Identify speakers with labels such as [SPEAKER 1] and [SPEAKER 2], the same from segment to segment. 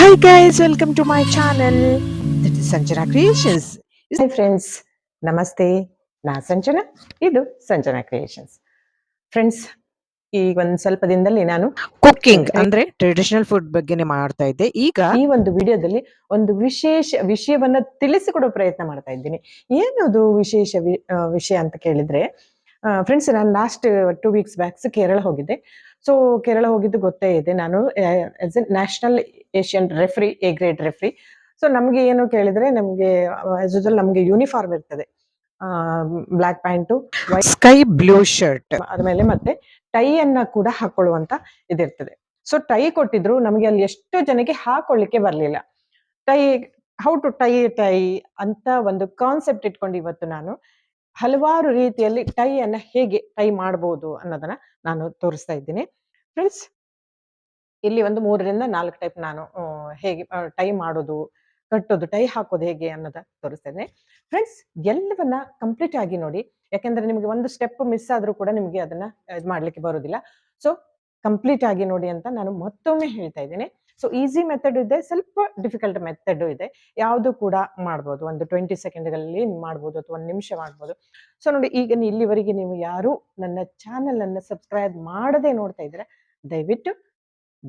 [SPEAKER 1] Hi guys, welcome to my channel. That is Sanjana Creations.
[SPEAKER 2] Hi friends ನಮಸ್ತೆ ನಾ ಸಂಜನಾ ಇದು Sanjana creations friends ಈಗ ಒಂದು ಸ್ವಲ್ಪ ದಿನದಲ್ಲಿ ನಾನು
[SPEAKER 1] ಕುಕ್ಕಿಂಗ್ ಅಂದ್ರೆ ಟ್ರೆಡಿಷನಲ್ ಫುಡ್ ಬಗ್ಗೆನೇ ಮಾಡ್ತಾ ಇದ್ದೆ. ಈಗ
[SPEAKER 2] ಈ ಒಂದು ವಿಡಿಯೋದಲ್ಲಿ ಒಂದು ವಿಶೇಷ ವಿಷಯವನ್ನ ತಿಳಿಸಿಕೊಡೋ ಪ್ರಯತ್ನ ಮಾಡ್ತಾ ಇದ್ದೀನಿ. ಏನದು ವಿಶೇಷ ವಿಷಯ ಅಂತ ಕೇಳಿದ್ರೆ ಫ್ರೆಂಡ್ಸ್ ನಾನು last two weeks backs Kerala ಹೋಗಿದ್ದೆ. ಸೊ ಕೇರಳ ಹೋಗಿದ್ದು ಗೊತ್ತೇ ಇದೆ. ನಾನು as a national Asian referee A grade referee so ನಮ್ಗೆ ಏನು ಕೇಳಿದ್ರೆ ನಮ್ಗೆ ಆಸ್ ಯೂಸಲ್ ನಮ್ಗೆ ಯೂನಿಫಾರ್ಮ್ ಇರ್ತದೆ. Black pant
[SPEAKER 1] sky blue shirt
[SPEAKER 2] ಆದ್ಮೇಲೆ ಮತ್ತೆ ಟೈ ಅನ್ನ ಕೂಡ ಹಾಕೊಳ್ಳುವಂತ ಇದಿರ್ತದೆ. ಸೊ ಟೈ ಕೊಟ್ಟಿದ್ರು ನಮಗೆ ಅಲ್ಲಿ ಎಷ್ಟು ಜನಕ್ಕೆ ಹಾಕೊಳ್ಳಿಕ್ಕೆ ಬರ್ಲಿಲ್ಲ. Tie how to tie tie ಅಂತ ಒಂದು ಕಾನ್ಸೆಪ್ಟ್ ಇಟ್ಕೊಂಡು ಇವತ್ತು ನಾನು ಹಲವಾರು ರೀತಿಯಲ್ಲಿ ಟೈ ಅನ್ನ ಹೇಗೆ ಟೈ ಮಾಡಬಹುದು ಅನ್ನೋದನ್ನ ನಾನು ತೋರಿಸ್ತಾ ಇದ್ದೀನಿ. ಫ್ರೆಂಡ್ಸ್, ಇಲ್ಲಿ ಒಂದು ಮೂರರಿಂದ ನಾಲ್ಕು ಟೈಪ್ ನಾನು ಹೇಗೆ ಟೈ ಮಾಡೋದು, ಕಟ್ಟೋದು, ಟೈ ಹಾಕೋದು ಹೇಗೆ ಅನ್ನೋದ ತೋರಿಸ್ತಾ ಇದ್ದೀನಿ. ಫ್ರೆಂಡ್ಸ್, ಎಲ್ಲವನ್ನ ಕಂಪ್ಲೀಟ್ ಆಗಿ ನೋಡಿ, ಯಾಕೆಂದ್ರೆ ನಿಮಗೆ ಒಂದು ಸ್ಟೆಪ್ ಮಿಸ್ ಆದ್ರೂ ಕೂಡ ನಿಮಗೆ ಅದನ್ನ, ಇದು ಮಾಡ್ಲಿಕ್ಕೆ ಬರೋದಿಲ್ಲ. ಸೊ, ಕಂಪ್ಲೀಟ್ ಆಗಿ ನೋಡಿ ಅಂತ ನಾನು ಮತ್ತೊಮ್ಮೆ ಹೇಳ್ತಾ ಇದ್ದೀನಿ. ಸೊ ಈಸಿ ಮೆಥಡ್ ಇದೆ, ಸ್ವಲ್ಪ ಡಿಫಿಕಲ್ಟ್ ಮೆಥಡ್ ಇದೆ. ಯಾವುದು ಕೂಡ ಮಾಡ್ಬೋದು, ಒಂದು ಟ್ವೆಂಟಿ ಸೆಕೆಂಡ್ಗಳಲ್ಲಿ ಮಾಡ್ಬೋದು ಅಥವಾ ಒಂದು ನಿಮಿಷ ಮಾಡ್ಬೋದು. ಸೊ ನೋಡಿ, ಈಗ ಇಲ್ಲಿವರೆಗೆ ನೀವು ಯಾರು, ನನ್ನ ಚಾನೆಲ್ ಅನ್ನು ಸಬ್ಸ್ಕ್ರೈಬ್ ಮಾಡದೆ ನೋಡ್ತಾ ಇದ್ರೆ ದಯವಿಟ್ಟು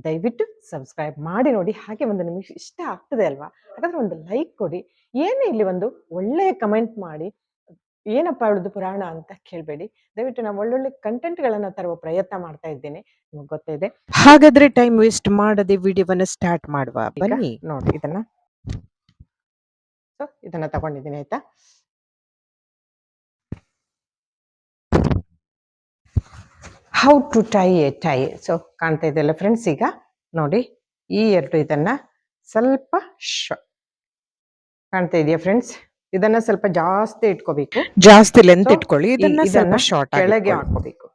[SPEAKER 2] ದಯವಿಟ್ಟು ಸಬ್ಸ್ಕ್ರೈಬ್ ಮಾಡಿ ನೋಡಿ, ಹಾಗೆ ಒಂದು ನಿಮಗೆ ಇಷ್ಟ ಆಗ್ತದೆ ಅಲ್ವಾ? ಹಾಗಾದ್ರೆ ಒಂದು ಲೈಕ್ ಕೊಡಿ. ಏನೇ ಇಲ್ಲಿ ಒಂದು ಒಳ್ಳೆಯ ಕಮೆಂಟ್ ಮಾಡಿ. ಏನಪ್ಪ ಅವಳದು ಪುರಾಣ ಅಂತ ಕೇಳಬೇಡಿ. ದಯವಿಟ್ಟು ನಾವು ಒಳ್ಳೊಳ್ಳೆ ಕಂಟೆಂಟ್ಗಳನ್ನ ತರುವ ಪ್ರಯತ್ನ ಮಾಡ್ತಾ ಇದ್ದೇನೆ. ನಿಮ್ಗೆ ಗೊತ್ತಿದೆ.
[SPEAKER 1] ಹಾಗಾದ್ರೆ ಟೈಮ್ ವೇಸ್ಟ್ ಮಾಡದೆ ವಿಡಿಯೋವನ್ನ ಸ್ಟಾರ್ಟ್ ಮಾಡುವ. ಬನ್ನಿ.
[SPEAKER 2] ನೋಡಿ ಇದನ್ನ. ಸೊ ಇದನ್ನ ತಗೊಂಡಿದ್ದೀನಿ ಆಯ್ತಾ? How to tie a tie so ಕಾಣ್ತಾ ಇದೆಯಲ್ಲ ಫ್ರೆಂಡ್ಸ್ ಈಗ ನೋಡಿ ಈ ಎರಡು ಇದನ್ನ ಸ್ವಲ್ಪ ಶ ಕಾಣ್ತಾ ಇದೆಯಾ ಫ್ರೆಂಡ್ಸ್ ಇದನ್ನ ಸ್ವಲ್ಪ ಜಾಸ್ತಿ ಇಟ್ಕೋಬೇಕು.
[SPEAKER 1] ಜಾಸ್ತಿ ಲೆಂತ್ ಇಟ್ಕೊಳ್ಳಿ. ಇದನ್ನ ಸ್ವಲ್ಪ ಶಾರ್ಟ್
[SPEAKER 2] ಕೆಳಗೆ ಹಾಕೋಬೇಕು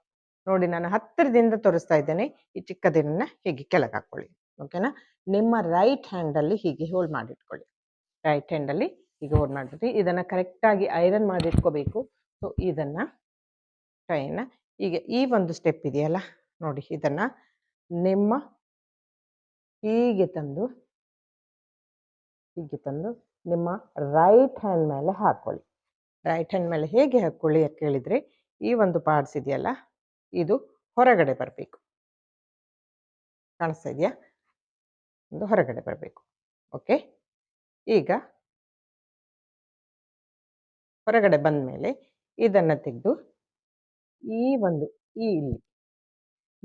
[SPEAKER 2] ನೋಡಿ ನಾನು ಹತ್ತಿರದಿಂದ ತೋರಿಸ್ತಾ ಇದ್ದೇನೆ. ಈ ಚಿಕ್ಕದಿನ ಹೀಗೆ ಕೆಳಗೆ ಹಾಕೊಳ್ಳಿ ಓಕೆನಾ ನಿಮ್ಮ ರೈಟ್ ಹ್ಯಾಂಡ್ ಅಲ್ಲಿ ಹೀಗೆ ಹೋಲ್ಡ್ ಮಾಡಿಟ್ಕೊಳ್ಳಿ. ರೈಟ್ ಹ್ಯಾಂಡ್ ಅಲ್ಲಿ ಹೀಗೆ ಹೋಲ್ಡ್ ಮಾಡಿ ಇದನ್ನ ಕರೆಕ್ಟ್ ಆಗಿ ಐರನ್ ಮಾಡಿ ಇಟ್ಕೋಬೇಕು. ಸೊ ಇದನ್ನ ಟ್ರೈನ ಈಗ ಈ ಒಂದು ಸ್ಟೆಪ್ ಇದೆಯಲ್ಲ? ನೋಡಿ ಇದನ್ನ ನಿಮ್ಮ ಹೀಗೆ ತಂದು ಹೀಗೆ ತಂದು ನಿಮ್ಮ ರೈಟ್ ಹ್ಯಾಂಡ್ ಮೇಲೆ ಹಾಕೊಳ್ಳಿ. ರೈಟ್ ಹ್ಯಾಂಡ್ ಮೇಲೆ ಹೇಗೆ ಹಾಕೊಳ್ಳಿ ಅಂತ ಕೇಳಿದರೆ, ಈ ಒಂದು ಪಾರ್ಟ್ಸ್ ಇದೆಯಲ್ಲ, ಇದು ಹೊರಗಡೆ ಬರಬೇಕು. ಕಾಣಿಸ್ತಾ ಇದೆಯಾ? ಒಂದು ಹೊರಗಡೆ ಬರಬೇಕು. ಓಕೆ ಈಗ ಹೊರಗಡೆ ಬಂದ ಮೇಲೆ ಇದನ್ನು ತೆಗೆದು ಈ ಒಂದು ಈ ಇಲ್ಲಿ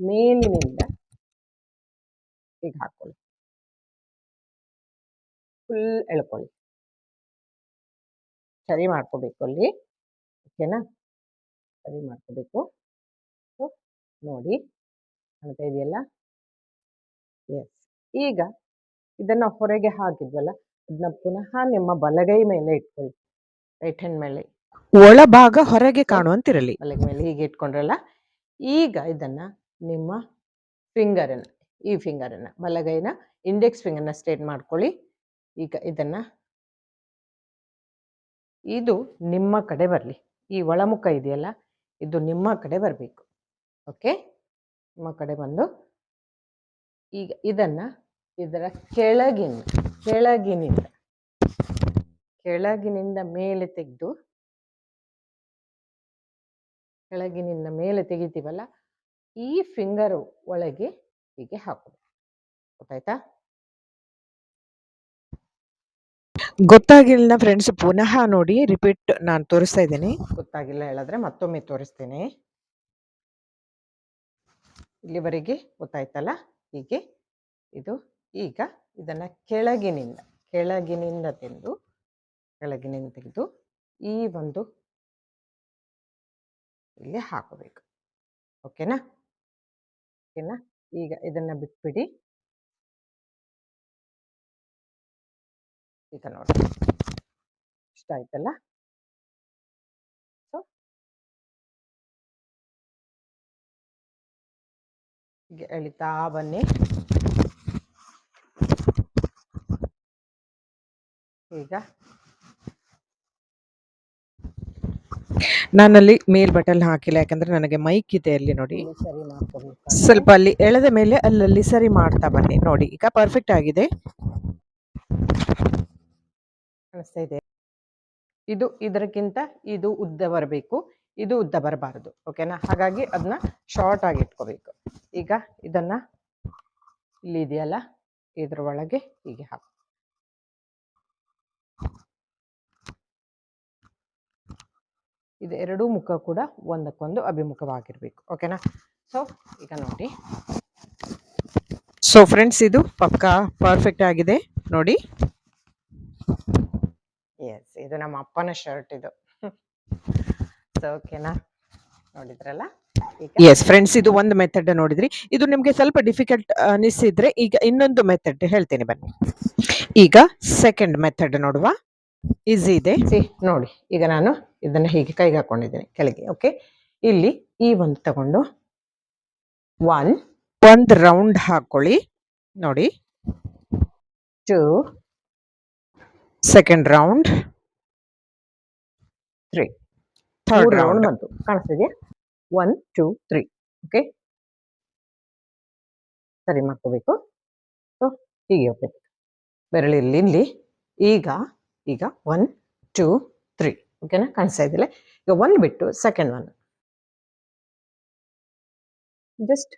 [SPEAKER 2] ಮೇಲಿನಿಂದ ಈಗ ಹಾಕೊಳ್ಳಿ. ಫುಲ್ ಎಳ್ಕೊಳ್ಳಿ. ಸರಿ ಮಾಡ್ಕೋಬೇಕು ಅಲ್ಲಿ. ಓಕೆನಾ? ಸರಿ ಮಾಡ್ಕೋಬೇಕು. ಸೊ ನೋಡಿ. ಕಾಣ್ತಾ ಇದೆಯಲ್ಲ? ಎಸ್ ಈಗ ಇದನ್ನ ಹೊರಗೆ ಹಾಕಿದ್ವಲ್ಲ ಅದನ್ನ ಪುನಃ ನಿಮ್ಮ ಬಲಗೈ ಮೇಲೆ ಇಟ್ಕೊಳ್ಳಿ. ರೈಟ್ ಹ್ಯಾಂಡ್ ಮೇಲೆ.
[SPEAKER 1] ಒಳಭಾಗ ಹೊರಗೆ ಕಾಣುವಂತಿರಲಿ
[SPEAKER 2] ಬಲಗೈ ಮೇಲೆ ಹೀಗೆ ಇಟ್ಕೊಂಡ್ರಲ್ಲ? ಈಗ ಇದನ್ನ ನಿಮ್ಮ ಫಿಂಗರನ್ನು ಈ ಫಿಂಗರನ್ನು ಬಲಗೈನ ಇಂಡೆಕ್ಸ್ ಫಿಂಗರ್ನ ಸ್ಟ್ರೇಟ್ ಮಾಡ್ಕೊಳ್ಳಿ. ಈಗ ಇದನ್ನ ಇದು ನಿಮ್ಮ ಕಡೆ ಬರಲಿ. ಈ ಒಳಮುಖ ಇದೆಯಲ್ಲ, ಇದು ನಿಮ್ಮ ಕಡೆ ಬರಬೇಕು. ಓಕೆ? ನಿಮ್ಮ ಕಡೆ ಬಂದು ಈಗ ಇದನ್ನು ಇದರ ಕೆಳಗಿನ, ಕೆಳಗಿನಿಂದ ಕೆಳಗಿನಿಂದ ಮೇಲೆ ತೆಗೆದು, ಕೆಳಗಿನಿಂದ ಮೇಲೆ ತೆಗಿತೀವಲ್ಲ, ಈ ಫಿಂಗರ್ ಒಳಗೆ ಹೀಗೆ ಹಾಕೋದು. ಗೊತ್ತಾಯ್ತಾ?
[SPEAKER 1] ಗೊತ್ತಾಗಿಲ್ಲ ಫ್ರೆಂಡ್ಸ್ ಪುನಃ ನೋಡಿ ರಿಪೀಟ್ ನಾನು ತೋರಿಸ್ತಾ ಇದ್ದೀನಿ.
[SPEAKER 2] ಗೊತ್ತಾಗಿಲ್ಲ ಹೇಳಿದ್ರೆ ಮತ್ತೊಮ್ಮೆ ತೋರಿಸ್ತೀನಿ. ಇಲ್ಲಿವರೆಗೆ ಗೊತ್ತಾಯ್ತಲ್ಲ? ಹೀಗೆ. ಇದು ಈಗ ಇದನ್ನು ಕೆಳಗಿನಿಂದ ಕೆಳಗಿನಿಂದ ತೆಗೆದು ಕೆಳಗಿನಿಂದ ತೆಗೆದು ಈ ಒಂದು ಇಲ್ಲಿ ಹಾಕಬೇಕು. ಓಕೆನಾ ಓಕೆನಾ ಈಗ ಇದನ್ನು ಬಿಟ್ಬಿಡಿ. ಈಗ ನೋಡಿ. ಇಷ್ಟ ಆಯ್ತಲ್ಲ? ಸೊ ಹೀಗೆ ಎಳಿತಾ ಬನ್ನಿ. ಈಗ
[SPEAKER 1] ನಾನಲ್ಲಿ ಮೇಲ್ ಬಟನ್ ಹಾಕಿಲ್ಲ ಯಾಕಂದ್ರೆ ನನಗೆ ಮೈಕ್ ಇದೆ ಅಲ್ಲಿ ನೋಡಿ. ಸ್ವಲ್ಪ ಅಲ್ಲಿ ಎಳೆದ ಮೇಲೆ ಅಲ್ಲಲ್ಲಿ ಸರಿ ಮಾಡ್ತಾ ಬನ್ನಿ ನೋಡಿ. ಈಗ ಪರ್ಫೆಕ್ಟ್ ಆಗಿದೆ. ಕಾಣಿಸ್ತಾ ಇದೆ. ಇದು ಇದಕ್ಕಿಂತ ಇದು ಉದ್ದ ಬರಬೇಕು. ಇದು ಉದ್ದ ಬರಬಾರದು. ಓಕೆನಾ ಹಾಗಾಗಿ ಅದನ್ನ ಶಾರ್ಟ್ ಆಗಿ ಇಟ್ಕೋಬೇಕು. ಈಗ ಇದನ್ನ ಇಲ್ಲಿ ಇದೆಯಲ್ಲ? ಇದ್ರ ಒಳಗೆ ಹೀಗೆ ಹಾಕು. ಇದು ಎರಡೂ ಮುಖ ಕೂಡ ಒಂದಕ್ಕೊಂದು ಅಭಿಮುಖವಾಗಿರ್ಬೇಕು. ಓಕೆನಾ ಸೊ ಈಗ ನೋಡಿ. ಸೊ ಫ್ರೆಂಡ್ಸ್ ಇದು ಪಕ್ಕಾ ಪರ್ಫೆಕ್ಟ್ ಆಗಿದೆ. ನೋಡಿ. ಎಸ್ ಇದು ನಮ್ಮ ಅಪ್ಪನ ಶರ್ಟ್ ಇದು. ಸೊ ಓಕೆನಾ ನೋಡಿದ್ರಲ್ಲ? ಎಸ್ ಫ್ರೆಂಡ್ಸ್ ಇದು ಒಂದು ಮೆಥಡ್ ನೋಡಿದ್ರಿ. ಇದು ನಿಮಗೆ ಸ್ವಲ್ಪ ಡಿಫಿಕಲ್ಟ್ ಅನಿಸಿದ್ರೆ ಈಗ ಇನ್ನೊಂದು ಮೆಥಡ್ ಹೇಳ್ತೀನಿ ಬನ್ನಿ. ಈಗ ಸೆಕೆಂಡ್ ಮೆಥಡ್ ನೋಡುವ. ಈಸಿ ಇದೆ? ನೋಡಿ ಈಗ ನಾನು ಇದನ್ನ ಹೀಗೆ ಕೈಗೆ ಹಾಕೊಂಡಿದ್ದೀನಿ ಕೆಳಗೆ ಓಕೆ ಇಲ್ಲಿ ಈ ಒಂದು ತಗೊಂಡು ಒನ್ ಒಂದು ರೌಂಡ್ ಹಾಕೊಳ್ಳಿ. ನೋಡಿ. Two second round three third round ಬಂತು. ಕಾಣಿಸ್ತಿದೆಯಾ ಒನ್ ಟೂ ತ್ರೀ ಓಕೆ ಸರಿ ಮಾಡ್ಕೋಬೇಕು. ಸೊ ಹೀಗೆ ಓಕೆ ಬೆರಳಿಲ್ಲಿ ಇಲ್ಲಿ ಈಗ ಈಗ ಒನ್ ಟೂ ತ್ರೀ ಓಕೆನಾ ಕಾಣಿಸ್ತಾ ಇದ್ದಿಲ್ಲ ಈಗ ಒನ್ ಬಿಟ್ಟು second one just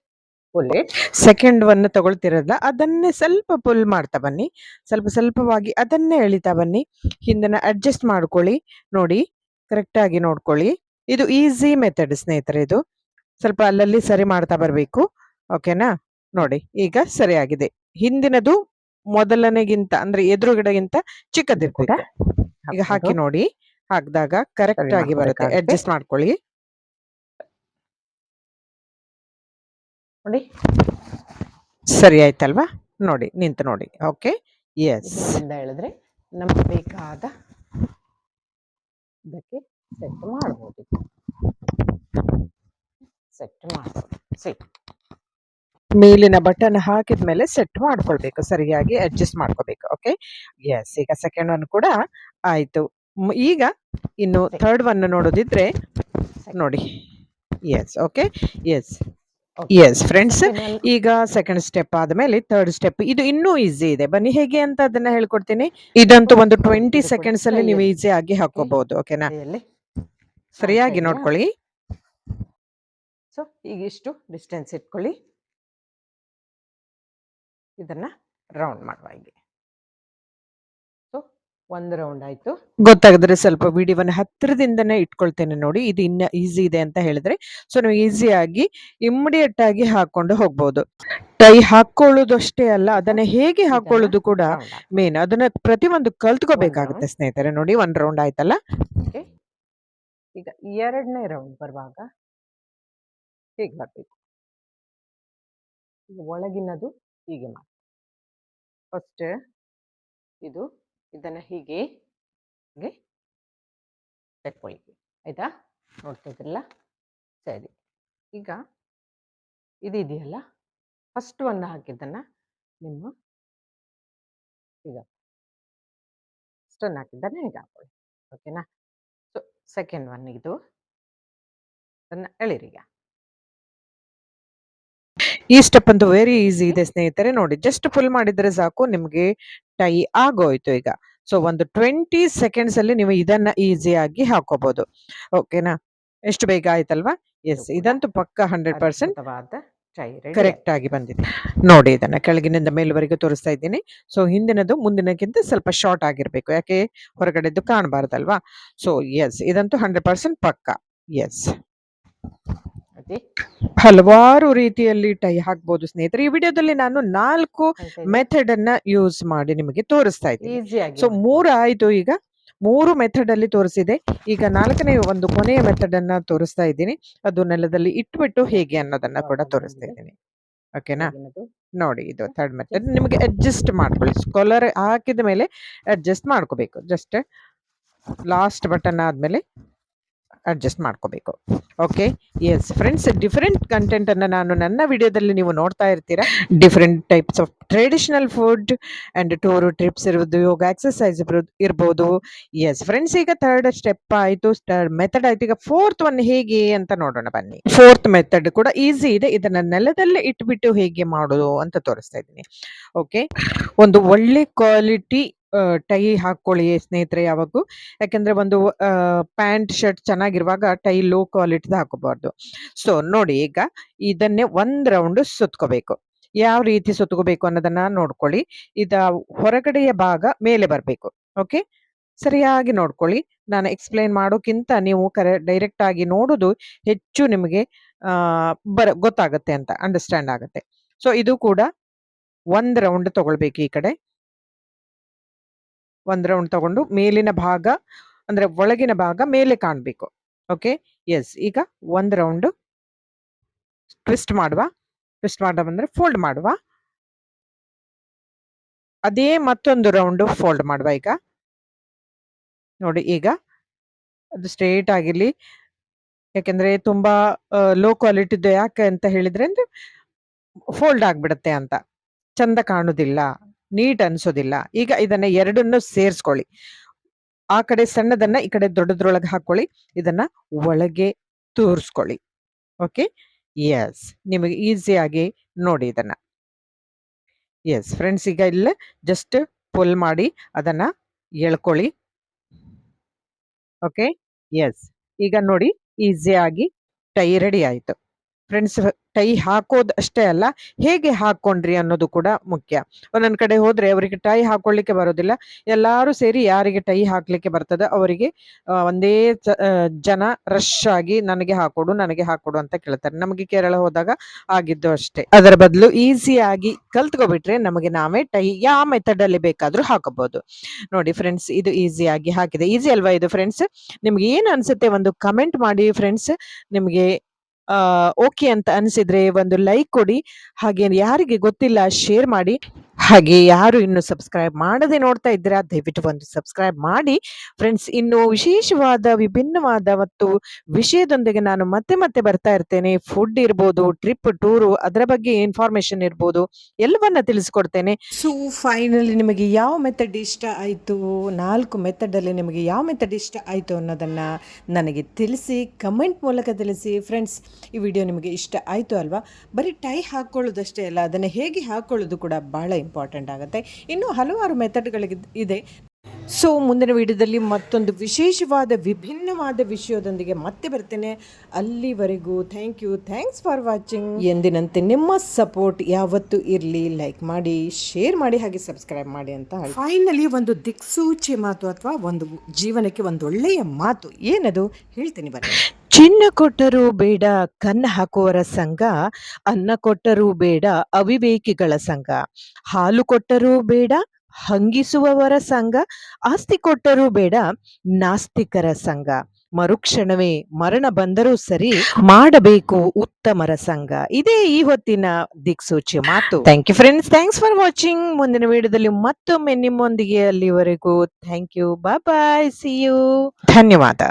[SPEAKER 1] pull it second one ತಗೊಳ್ತಿರಲ್ಲ ಅದನ್ನೇ ಸ್ವಲ್ಪ ಪುಲ್ ಮಾಡ್ತಾ ಬನ್ನಿ. ಸ್ವಲ್ಪ ಸ್ವಲ್ಪವಾಗಿ ಅದನ್ನೇ ಎಳಿತಾ ಬನ್ನಿ. ಹಿಂದನ ಅಡ್ಜಸ್ಟ್ ಮಾಡ್ಕೊಳ್ಳಿ. ನೋಡಿ ಕರೆಕ್ಟ್ ಆಗಿ ನೋಡ್ಕೊಳ್ಳಿ. ಇದು ಈಸಿ ಮೆಥಡ್ ಸ್ನೇಹಿತರೆ ಇದು. ಸ್ವಲ್ಪ ಅಲ್ಲಲ್ಲಿ ಸರಿ ಮಾಡ್ತಾ ಬರಬೇಕು. ಓಕೆನಾ ನೋಡಿ ಈಗ ಸರಿಯಾಗಿದೆ ಹಿಂದಿನದು ಮೊದಲನೆಗಿಂತ ಅಂದ್ರೆ ಎದುರುಗಡೆಗಿಂತ ಚಿಕ್ಕದಿರ್ಬೇಕು ಈಗ ಹಾಕಿ ನೋಡಿ. ಹಾಕಿದಾಗ ಕರೆಕ್ಟ್ ಆಗಿ ಬರುತ್ತೆ. ಅಡ್ಜಸ್ಟ್ ಮಾಡ್ಕೊಳ್ಳಿ. ನೋಡಿ. ಸರಿ ಆಯ್ತಲ್ವಾ? ನೋಡಿ ನಿಂತು ನೋಡಿ. ಓಕೆ? ಎಸ್ ಹೇಳಿದ್ರೆ ನಮ್ಗೆ ಬೇಕಾದ ಇದಕ್ಕೆ ಸೆಟ್ ಮಾಡ್ಬೋದು ಸೆಟ್ ಮಾಡ್ಬೋದು. ಸರಿ ಮೇಲಿನ ಬಟನ್ ಹಾಕಿದ ಮೇಲೆ ಸೆಟ್ ಮಾಡ್ಕೊಳ್ಬೇಕು. ಸರಿಯಾಗಿ ಅಡ್ಜಸ್ಟ್ ಮಾಡ್ಕೋಬೇಕು. ಓಕೆ? ಎಸ್ ಈಗ ಸೆಕೆಂಡ್ ಒನ್ ಕೂಡ ಆಯ್ತು. ಈಗ ಇನ್ನು ಥರ್ಡ್ ಒನ್ ನೋಡೋದಿದ್ರೆ ನೋಡಿ. Yes okay? Yes yes friends ಈಗ ಸೆಕೆಂಡ್ ಸ್ಟೆಪ್ ಆದ್ಮೇಲೆ ಥರ್ಡ್ ಸ್ಟೆಪ್ ಇದು ಇನ್ನೂ ಈಸಿ ಇದೆ. ಬನ್ನಿ ಹೇಗೆ ಅಂತ ಅದನ್ನ ಹೇಳ್ಕೊಡ್ತೀನಿ. ಇದಂತೂ ಒಂದು ಟ್ವೆಂಟಿ ಸೆಕೆಂಡ್ಸ್ ಅಲ್ಲಿ ನೀವು ಈಸಿ ಆಗಿ ಹಾಕೋಬಹುದು ಓಕೆನಾ ಸರಿಯಾಗಿ? ನೋಡ್ಕೊಳ್ಳಿ. ಸೊ ಈಗ ಇಷ್ಟು ಡಿಸ್ಟೆನ್ಸ್ ಇಟ್ಕೊಳ್ಳಿ. ಇದನ್ನ ರೌಂಡ್ ಮಾಡುವ ಹೀಗೆ. ಒಂದು ರೌಂಡ್ ಆಯ್ತು. ಗೊತ್ತಾಗಿದ್ರೆ ಸ್ವಲ್ಪ ವಿಡಿಯೋವನ್ನು ಹತ್ತಿರದಿಂದನೇ ಇಟ್ಕೊಳ್ತೇನೆ ನೋಡಿ. ಇದು ಇನ್ನ ಈಸಿ ಇದೆ ಅಂತ ಹೇಳಿದ್ರೆ. ಸೊ ನೀವು ಈಸಿಯಾಗಿ ಇಮ್ಮಿಡಿಯೇಟ್ ಆಗಿ ಹಾಕೊಂಡು ಹೋಗ್ಬೋದು. ಟೈ ಹಾಕೊಳ್ಳೋದು ಅಷ್ಟೇ ಅಲ್ಲ ಅದನ್ನ ಹೇಗೆ ಹಾಕೊಳ್ಳೋದು ಕೂಡ ಮೇನ್. ಅದನ್ನ ಒಂದು ಕಲ್ತ್ಕೋಬೇಕಾಗುತ್ತೆ ಸ್ನೇಹಿತರೆ. ನೋಡಿ ಒಂದ್ ರೌಂಡ್ ಆಯ್ತಲ್ಲ? ಈಗ ಎರಡನೇ ರೌಂಡ್ ಬರುವಾಗ ಹೀಗೆ ಹಾಕಬೇಕು ಒಳಗಿನದು ಹೀಗೆ ಮಾಡಿ ಫಸ್ಟ್ ಇದು ಇದನ್ನ ಹೀಗೆ ಹೀಗೆ ತಕ್ಕೊಳ್ಳಿ ಆಯ್ತಾ? ನೋಡ್ತಾ ಇದ್ರಲ್ಲ ಸರಿ. ಈಗ ಇದಿದೆಯಲ್ಲ? ಫಸ್ಟ್ ಒಂದು ಹಾಕಿದ್ದನ್ನು ನಿಮ್ಮ ಈಗ ಒಂದು ಹಾಕಿದ್ದನ್ನ ಈಗ ಹಾಕೊಳ್ಳಿ. ಓಕೆನಾ ಸೊ ಸೆಕೆಂಡ್ ಒನ್ ಇದು. ಅದನ್ನ ಎಳಿರಿ ಈಗ. ಈ ಸ್ಟೆಪ್ ಅಂತೂ ವೆರಿ ಈಸಿ ಇದೆ ಸ್ನೇಹಿತರೆ. ನೋಡಿ ಜಸ್ಟ್ ಫುಲ್ ಮಾಡಿದ್ರೆ ಸಾಕು. ನಿಮ್ಗೆ ಟೈ ಆಗೋಯ್ತು ಈಗ. ಸೊ ಒಂದು ಟ್ವೆಂಟಿ ಸೆಕೆಂಡ್ಸ್ ಅಲ್ಲಿ ನೀವು ಇದನ್ನ ಈಸಿಯಾಗಿ ಹಾಕೋಬಹುದು ಓಕೆನಾ ಎಷ್ಟು ಬೇಗ ಆಯ್ತಲ್ವಾ? ಎಸ್ ಇದಂತೂ ಪಕ್ಕ ಹಂಡ್ರೆಡ್ ಪರ್ಸೆಂಟ್
[SPEAKER 2] ಕರೆಕ್ಟ್
[SPEAKER 1] ಕರೆಕ್ಟ್ ಆಗಿ ಬಂದಿದೆ. ನೋಡಿ ಇದನ್ನ ಕೆಳಗಿನಿಂದ ಮೇಲುವರೆಗೂ ತೋರಿಸ್ತಾ ಇದ್ದೀನಿ. ಸೊ ಹಿಂದಿನದು ಮುಂದಿನಕ್ಕಿಂತ ಸ್ವಲ್ಪ ಶಾರ್ಟ್ ಆಗಿರ್ಬೇಕು. ಯಾಕೆ? ಹೊರಗಡೆದ್ದು ಕಾಣಬಾರ್ದಲ್ವಾ? ಸೊ ಎಸ್ ಇದಂತೂ ಹಂಡ್ರೆಡ್ ಪರ್ಸೆಂಟ್ ಪಕ್ಕ. ಎಸ್ ಹಲವಾರು ರೀತಿಯಲ್ಲಿ ಟೈ ಹಾಕ್ಬೋದು ಸ್ನೇಹಿತರೆ. ಈ ವಿಡಿಯೋದಲ್ಲಿ ನಾನು ನಾಲ್ಕು ಮೆಥಡ್ ಅನ್ನ ಯೂಸ್ ಮಾಡಿ ನಿಮಗೆ ತೋರಿಸ್ತಾ ಇದ್ದೀನಿ. ಸೊ ಮೂರು ಆಯ್ತು ಈಗ. ಮೂರು ಮೆಥಡ್ ಅಲ್ಲಿ ತೋರಿಸಿದೆ. ಈಗ ನಾಲ್ಕನೇ ಒಂದು ಕೊನೆಯ ಮೆಥಡ್ ಅನ್ನ ತೋರಿಸ್ತಾ ಇದ್ದೀನಿ. ಅದು ನೆಲದಲ್ಲಿ ಇಟ್ಬಿಟ್ಟು ಹೇಗೆ ಅನ್ನೋದನ್ನ ಕೂಡ ತೋರಿಸ್ತಾ ಇದ್ದೀನಿ. ಓಕೆನಾ? ನೋಡಿ ಇದು ಥರ್ಡ್ ಮೆಥಡ್ ನಿಮಗೆ ಅಡ್ಜಸ್ಟ್ ಮಾಡ್ಕೊಳ್ಳಿ. ಸ್ಕಾಲರ್ ಹಾಕಿದ ಮೇಲೆ ಅಡ್ಜಸ್ಟ್ ಮಾಡ್ಕೋಬೇಕು. ಜಸ್ಟ್ ಲಾಸ್ಟ್ ಬಟನ್ ಆದ್ಮೇಲೆ ಅಡ್ಜಸ್ಟ್ ಮಾಡ್ಕೋಬೇಕು. ಓಕೆ ಎಸ್ ಫ್ರೆಂಡ್ಸ್ ಡಿಫ್ರೆಂಟ್ ಕಂಟೆಂಟನ್ನು ನಾನು ನನ್ನ ವಿಡಿಯೋದಲ್ಲಿ ನೀವು ನೋಡ್ತಾ ಇರ್ತೀರಾ. Different types of traditional food and tour trips ಇರ್ಬೋದು ಯೋಗ ಎಕ್ಸರ್ಸೈಸ್ ಇರ್ಬೋದು. ಎಸ್ ಫ್ರೆಂಡ್ಸ್ ಈಗ ಥರ್ಡ್ ಸ್ಟೆಪ್ ಆಯ್ತು. ಮೆಥಡ್ ಆಯಿತು. ಈಗ ಫೋರ್ತ್ ಒನ್ ಹೇಗೆ ಅಂತ ನೋಡೋಣ ಬನ್ನಿ. ಫೋರ್ತ್ ಮೆಥಡ್ ಕೂಡ ಈಸಿ ಇದೆ. ಇದನ್ನ ನೆಲದಲ್ಲೇ ಇಟ್ಬಿಟ್ಟು ಹೇಗೆ ಮಾಡೋದು ಅಂತ ತೋರಿಸ್ತಾ ಇದ್ದೀನಿ. ಓಕೆ ಒಂದು ಒಳ್ಳೆ ಕ್ವಾಲಿಟಿ ಟೈ ಹಾಕ್ಕೊಳ್ಳಿ ಸ್ನೇಹಿತರೆ ಯಾವಾಗೂ ಯಾಕೆಂದ್ರೆ ಒಂದು ಪ್ಯಾಂಟ್, ಶರ್ಟ್ ಚೆನ್ನಾಗಿರುವಾಗ ಟೈ ಲೋ ಕ್ವಾಲಿಟಿದ ಹಾಕೋಬಾರ್ದು. ಸೊ ನೋಡಿ ಈಗ ಇದನ್ನೇ ಒಂದ್ ರೌಂಡ್ ಸುತ್ಕೋಬೇಕು. ಯಾವ ರೀತಿ ಸುತ್ಕೋಬೇಕು ಅನ್ನೋದನ್ನ ನೋಡ್ಕೊಳ್ಳಿ. ಇದ ಹೊರಗಡೆಯ ಭಾಗ ಮೇಲೆ ಬರಬೇಕು. ಓಕೆ ಸರಿಯಾಗಿ ನೋಡ್ಕೊಳ್ಳಿ. ನಾನು ಎಕ್ಸ್ಪ್ಲೈನ್ ಮಾಡೋಕ್ಕಿಂತ ನೀವು ಕರೆ ಡೈರೆಕ್ಟ್ ಆಗಿ ನೋಡೋದು ಹೆಚ್ಚು ನಿಮಗೆ ಬರ, ಗೊತ್ತಾಗುತ್ತೆ ಅಂತ ಅಂಡರ್ಸ್ಟ್ಯಾಂಡ್ ಆಗುತ್ತೆ. ಸೊ ಇದು ಕೂಡ ಒಂದು ರೌಂಡ್ ತಗೊಳ್ಬೇಕು ಈ ಕಡೆ. ಒಂದ್ ರೌಂಡ್ ತಗೊಂಡು ಮೇಲಿನ ಭಾಗ, ಅಂದ್ರೆ ಒಳಗಿನ ಭಾಗ ಮೇಲೆ ಕಾಣಬೇಕು. ಓಕೆ? ಎಸ್. ಈಗ ಒಂದ್ ರೌಂಡ್ ಟ್ವಿಸ್ಟ್ ಮಾಡುವ. ಟ್ವಿಸ್ಟ್ ಮಾಡುವ ಬಂದ್ರೆ ಫೋಲ್ಡ್ ಮಾಡುವ. ಅದೇ ಮತ್ತೊಂದು ರೌಂಡ್ ಫೋಲ್ಡ್ ಮಾಡುವ ಈಗ. ನೋಡಿ ಈಗ ಅದು ಸ್ಟ್ರೇಟ್ ಆಗಿರ್ಲಿ. ಯಾಕೆಂದ್ರೆ ತುಂಬಾ ಲೋ ಕ್ವಾಲಿಟಿದು ಯಾಕೆ ಅಂತ ಹೇಳಿದ್ರೆ ಅಂದ್ರೆ ಫೋಲ್ಡ್ ಆಗ್ಬಿಡತ್ತೆ ಅಂತ. ಚಂದ ಕಾಣುದಿಲ್ಲ. ನೀಟ್ ಅನ್ಸೋದಿಲ್ಲ. ಈಗ ಇದನ್ನ ಎರಡನ್ನು ಸೇರಿಸ್ಕೊಳ್ಳಿ. ಆ ಕಡೆ ಸಣ್ಣದನ್ನ, ಈ ಕಡೆ ದೊಡ್ಡದ್ರೊಳಗೆ ಹಾಕೊಳ್ಳಿ. ಇದನ್ನ ಒಳಗೆ ತೋರಿಸ್ಕೊಳ್ಳಿ. ಓಕೆ? ಎಸ್ ನಿಮಗೆ ಈಸಿಯಾಗಿ ನೋಡಿ ಇದನ್ನ. ಎಸ್ ಫ್ರೆಂಡ್ಸ್ ಈಗ ಇಲ್ಲ ಜಸ್ಟ್ ಪುಲ್ ಮಾಡಿ ಅದನ್ನ ಎಳ್ಕೊಳ್ಳಿ. ಓಕೆ? ಎಸ್ ಈಗ ನೋಡಿ ಈಸಿಯಾಗಿ ಟೈ ರೆಡಿ ಆಯ್ತು. ಫ್ರೆಂಡ್ಸ್ ಟೈ ಹಾಕೋದು ಅಷ್ಟೇ ಅಲ್ಲ, ಹೇಗೆ ಹಾಕೊಂಡ್ರಿ ಅನ್ನೋದು ಕೂಡ ಮುಖ್ಯ. ಒಂದೊಂದು ಕಡೆ ಹೋದ್ರೆ ಅವರಿಗೆ ಟೈ ಹಾಕೊಳ್ಳಿಕ್ಕೆ ಬರೋದಿಲ್ಲ, ಎಲ್ಲಾರು ಸೇರಿ ಯಾರಿಗೆ ಟೈ ಹಾಕ್ಲಿಕ್ಕೆ ಬರ್ತದೆ ಅವರಿಗೆ ಒಂದೇ ಜನ ರಶ್ ಆಗಿ ನನಗೆ ಹಾಕೊಡು ನನಗೆ ಹಾಕೊಡು ಅಂತ ಕೇಳ್ತಾರೆ. ನಮಗೆ ಕೇರಳ ಹೋದಾಗ ಆಗಿದ್ದು ಅಷ್ಟೇ. ಅದರ ಬದಲು ಈಸಿಯಾಗಿ ಕಲ್ತ್ಕೊಬಿಟ್ರೆ ನಮಗೆ ನಾವೇ ಟೈ ಯಾವ ಮೆಥಡ್ ಅಲ್ಲಿ ಬೇಕಾದ್ರೂ ಹಾಕೋಬಹುದು ನೋಡಿ ಫ್ರೆಂಡ್ಸ್ ಇದು ಈಸಿಯಾಗಿ ಹಾಕಿದೆ. ಈಸಿ ಅಲ್ವಾ ಇದು ಫ್ರೆಂಡ್ಸ್ ನಿಮ್ಗೆ ಏನ್ ಅನ್ಸುತ್ತೆ ಒಂದು ಕಮೆಂಟ್ ಮಾಡಿ ಫ್ರೆಂಡ್ಸ್ ನಿಮ್ಗೆ ಓಕೆ ಅಂತ ಅನ್ಸಿದ್ರೆ ಒಂದು ಲೈಕ್ ಕೊಡಿ. ಹಾಗೆ ಯಾರಿಗೆ ಗೊತ್ತಿಲ್ಲ ಶೇರ್ ಮಾಡಿ. ಹಾಗೆ ಯಾರು ಇನ್ನು ಸಬ್ಸ್ಕ್ರೈಬ್ ಮಾಡದೆ ನೋಡ್ತಾ ಇದ್ದೀರಾ, ದಯವಿಟ್ಟು ಒಂದು ಸಬ್ಸ್ಕ್ರೈಬ್ ಮಾಡಿ. ಫ್ರೆಂಡ್ಸ್ ಇನ್ನು ವಿಶೇಷವಾದ, ವಿಭಿನ್ನವಾದ ಮತ್ತು ವಿಷಯದೊಂದಿಗೆ ನಾನು ಮತ್ತೆ ಮತ್ತೆ ಬರ್ತಾ ಇರ್ತೇನೆ. ಫುಡ್ ಇರ್ಬೋದು ಟ್ರಿಪ್ ಟೂರು ಅದರ ಬಗ್ಗೆ ಇನ್ಫಾರ್ಮೇಶನ್ ಇರ್ಬೋದು, ಎಲ್ಲವನ್ನ ತಿಳಿಸ್ಕೊಡ್ತೇನೆ. ಸೊ ಫೈನಲಿ ನಿಮಗೆ ಯಾವ ಮೆಥಡ್ ಇಷ್ಟ ಆಯಿತು? ನಾಲ್ಕು ಮೆಥಡಲ್ಲಿ ನಿಮಗೆ ಯಾವ ಮೆಥಡ್ ಇಷ್ಟ ಆಯಿತು ಅನ್ನೋದನ್ನ ನನಗೆ ತಿಳಿಸಿ ಕಮೆಂಟ್ ಮೂಲಕ ತಿಳಿಸಿ. ಫ್ರೆಂಡ್ಸ್ ಈ ವಿಡಿಯೋ ನಿಮಗೆ ಇಷ್ಟ ಆಯಿತು ಅಲ್ವಾ? ಬರೀ ಟೈ ಹಾಕ್ಕೊಳ್ಳೋದಷ್ಟೇ ಅಲ್ಲ, ಅದನ್ನು ಹೇಗೆ ಹಾಕ್ಕೊಳ್ಳೋದು ಕೂಡ ಭಾಳ ಇಂಪಾರ್ಟೆಂಟ್ ಆಗುತ್ತೆ. ಇನ್ನೂ ಹಲವಾರು ಮೆಥಡ್ಗಳಿಗೆ ಇದೆ. ಸೊ ಮುಂದಿನ ವಿಡಿಯೋದಲ್ಲಿ ಮತ್ತೊಂದು ವಿಶೇಷವಾದ ವಿಭಿನ್ನವಾದ ವಿಷಯದೊಂದಿಗೆ ಮತ್ತೆ ಬರ್ತೇನೆ. ಅಲ್ಲಿವರೆಗೂ thank you thanks for watching ಎಂದಿನಂತೆ ನಿಮ್ಮ ಸಪೋರ್ಟ್ ಯಾವತ್ತೂ ಇರಲಿ ಲೈಕ್ ಮಾಡಿ ಶೇರ್ ಮಾಡಿ ಹಾಗೆ ಸಬ್ಸ್ಕ್ರೈಬ್ ಮಾಡಿ ಅಂತ ಫೈನಲಿ ಒಂದು ದಿಕ್ಸೂಚಿ ಮಾತು ಅಥವಾ ಒಂದು ಜೀವನಕ್ಕೆ ಒಂದು ಒಳ್ಳೆಯ ಮಾತು ಏನದು? ಹೇಳ್ತೀನಿ ಬನ್ನಿ. ಚಿನ್ನ ಕೊಟ್ಟರೂ ಬೇಡ ಕನ್ನ ಹಾಕುವರ ಸಂಘ ಅನ್ನ ಕೊಟ್ಟರೂ ಬೇಡ ಅವಿವೇಕಿಗಳ ಸಂಘ. ಹಾಲು ಕೊಟ್ಟರೂ ಬೇಡ ಹಂಗಿಸುವವರ ಸಂಘ ಆಸ್ತಿ ಕೊಟ್ಟರೂ ಬೇಡ ನಾಸ್ತಿಕರ ಸಂಘ. ಮರುಕ್ಷಣವೇ ಮರಣ ಬಂದರೂ ಸರಿ ಮಾಡಬೇಕು ಉತ್ತಮರ ಸಂಘ. ಇದೇ ಈ ಹೊತ್ತಿನ ದಿಕ್ಸೂಚಿ ಮಾತು. Thank you friends thanks for watching ಮುಂದಿನ ವಿಡಿಯೋದಲ್ಲಿ ಮತ್ತೊಮ್ಮೆ ನಿಮ್ಮೊಂದಿಗೆ ಅಲ್ಲಿವರೆಗೂ. Thank you bye bye see you ಧನ್ಯವಾದ.